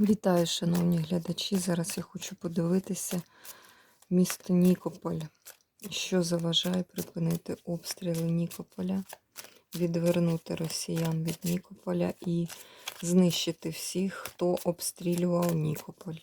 Вітаю, шановні глядачі. Зараз я хочу подивитися місто Нікополь. Що заважає припинити обстріли Нікополя, відвернути росіян від Нікополя і знищити всіх, хто обстрілював Нікополь.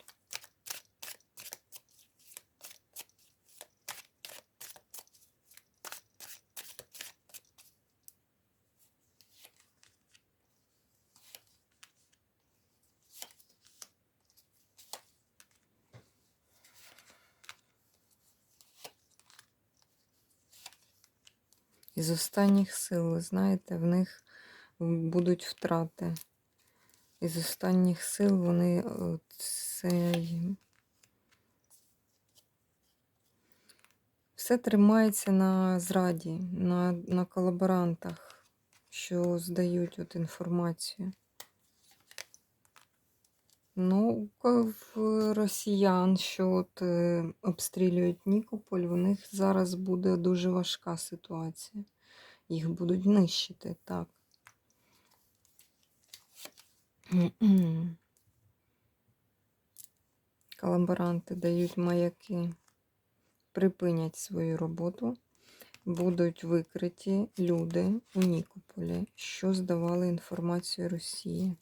Із останніх сил, ви знаєте, в них будуть втрати. Із останніх сил вони е, цей... все тримається на зраді, на, на колаборантах, що здають от інформацію. Ну, в росіян, що от е, обстрілюють Нікополь, у них зараз буде дуже важка ситуація. Їх будуть нищити, так. Колаборанти дають маяки, припинять свою роботу, будуть викриті люди у Нікополі, що здавали інформацію Росії.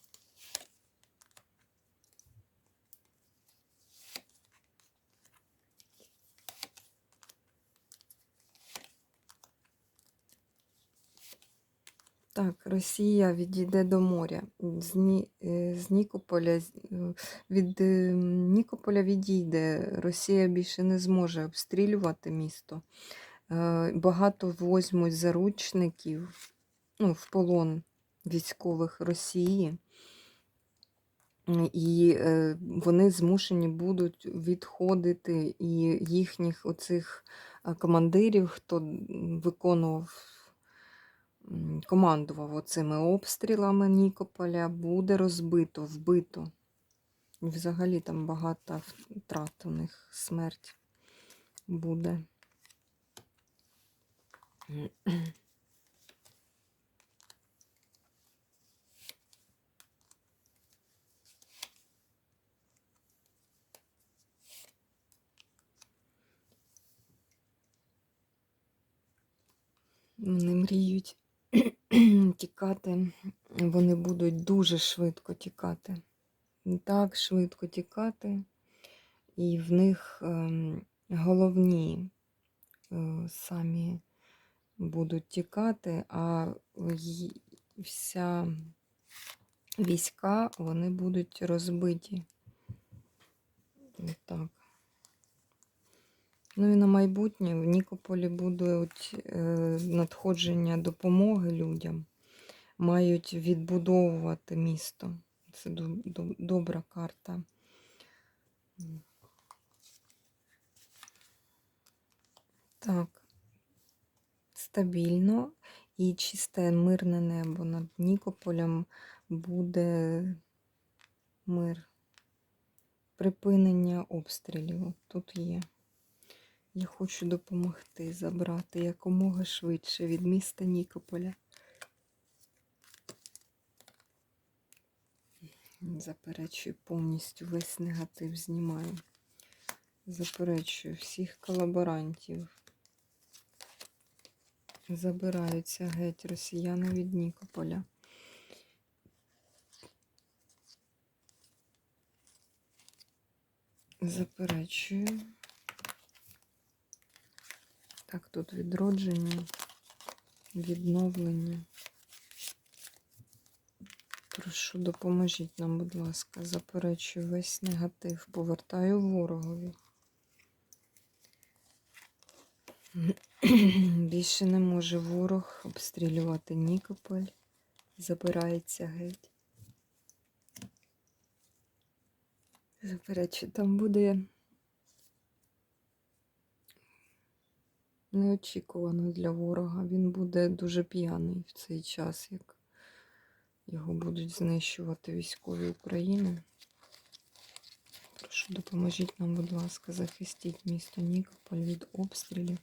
Так, Росія відійде до моря. З, Ні, е, з Нікополя е, від е, Нікополя відійде. Росія більше не зможе обстрілювати місто. Багато возьмуть заручників ну, в полон військових Росії. І вони змушені будуть відходити, і їхніх оцих командирів, хто виконував командував оцими обстрілами Нікополя, буде розбито, вбито. Взагалі там багато втрат у них смерть буде. Вони мріють тікати, вони будуть дуже швидко тікати. Так швидко тікати, і в них ем, головні е, самі будуть тікати, а вся війська вони будуть розбиті. Так. Ну і на майбутнє в Нікополі будуть е, надходження допомоги людям, мають відбудовувати місто. Це до- до- добра карта. Так, стабільно і чисте мирне небо над Нікополем буде мир. Припинення обстрілів тут є. Я хочу допомогти забрати якомога швидше від міста Нікополя. Заперечую повністю весь негатив знімаю. Заперечую всіх колаборантів. Забираються геть росіяни від Нікополя. Заперечую. Так, тут відродження, відновлення. Прошу, допоможіть нам, будь ласка, заперечую весь негатив, повертаю ворогові. Більше не може ворог обстрілювати Нікополь. Забирається геть. Заперечую, там буде неочікувано для ворога. Він буде дуже п'яний в цей час, як його будуть знищувати військові України. Прошу, допоможіть нам, будь ласка, захистіть місто Нікополь від обстрілів.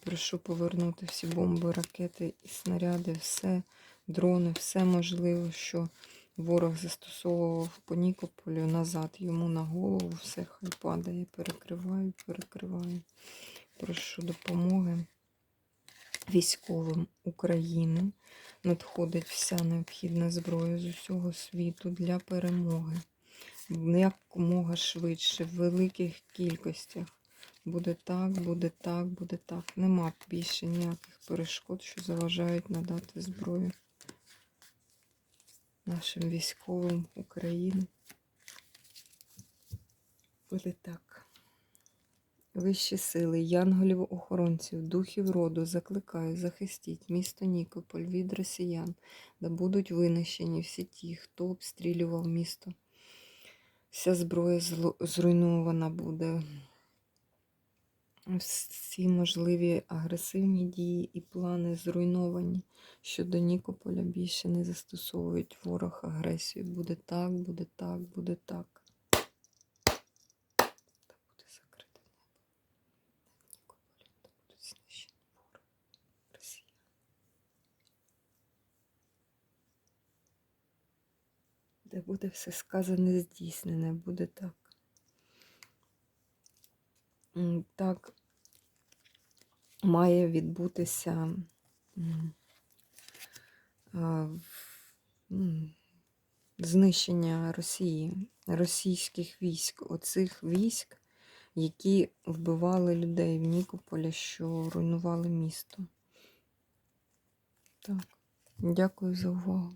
Прошу повернути всі бомби, ракети і снаряди, все, дрони, все можливе, що ворог застосовував по Нікополю назад йому на голову, все хай падає, перекриваю, перекриваю. Прошу допомоги військовим України. Надходить вся необхідна зброя з усього світу для перемоги. Якомога швидше, в великих кількостях. Буде так, буде так, буде так. Нема більше ніяких перешкод, що заважають надати зброю нашим військовим України. Буде так. Вищі сили, янголів-охоронців, духів роду закликаю, захистіть місто Нікополь від росіян, да будуть винищені всі ті, хто обстрілював місто. Вся зброя зруйнована буде. Всі можливі агресивні дії і плани зруйновані. Щодо Нікополя більше не застосовують ворог агресію. Буде так, буде так, буде так. Та буде закрите небо. над Та ворог. Де буде все сказане здійснене, буде так. Так має відбутися знищення Росії, російських військ, оцих військ, які вбивали людей в Нікополі, що руйнували місто. Так, дякую за увагу.